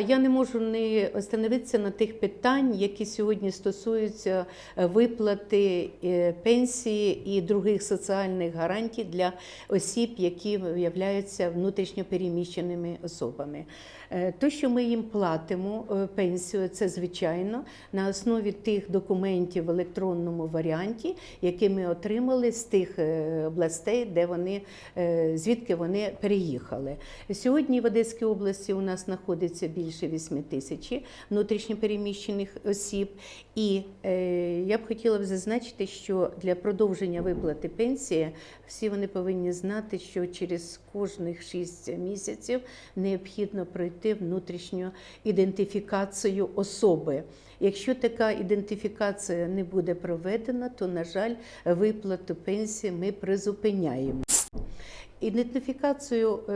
Я не можу не остановитися на тих питань, які сьогодні стосуються е, виплати е, пенсії і других соціальних гарантій для осіб, які являються внутрішньо переміщеними особами. Е, То, що ми їм платимо е, пенсію, це звичайно на основі тих документів в електронному варіанті, які ми отримали з тих областей, де вони звідки вони переїхали. Сьогодні в Одеській області у нас знаходиться більше 8 тисяч внутрішньопереміщених осіб. І е, я б хотіла б зазначити, що для продовження виплати пенсії всі вони повинні знати, що через кожних 6 місяців необхідно пройти внутрішню ідентифікацію особи. Якщо така ідентифікація не буде проведена, то, на жаль, виплату пенсії ми призупиняємо. Ідентифікацію е,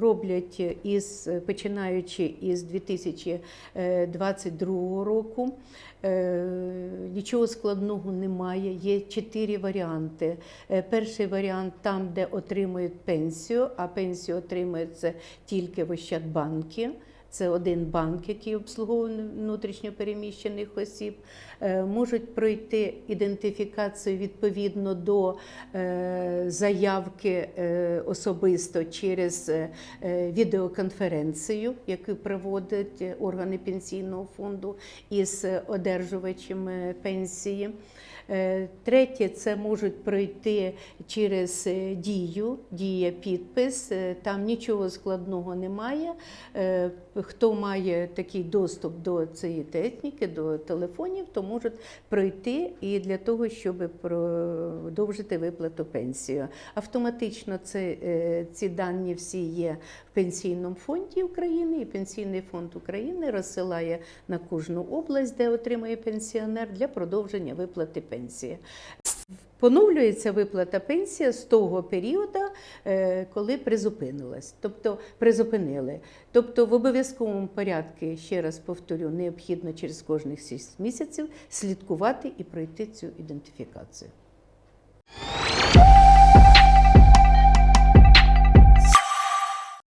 роблять із починаючи із 2022 року. Е, Нічого складного немає. Є чотири варіанти. Е, Перший варіант там, де отримують пенсію, а пенсію отримується тільки в Ощадбанкі. Це один банк, який обслуговує внутрішньо переміщених осіб, Е, можуть пройти ідентифікацію відповідно до е, заявки е, особисто через відеоконференцію, яку проводять органи пенсійного фонду із одержувачем е, пенсії. Е, Третє, це можуть пройти через е, дію, дія підпис. Е, Там нічого складного немає. Хто має такий доступ до цієї техніки, до телефонів, то можуть пройти і для того, щоб продовжити виплату пенсії. Автоматично це, ці дані всі є в пенсійному фонді України, і Пенсійний фонд України розсилає на кожну область, де отримує пенсіонер для продовження виплати пенсії. Поновлюється виплата пенсії з того періоду, е, коли призупинилась, тобто призупинили. Тобто в обов'язковому порядку, ще раз повторю, необхідно через кожних 6 місяців слідкувати і пройти цю ідентифікацію.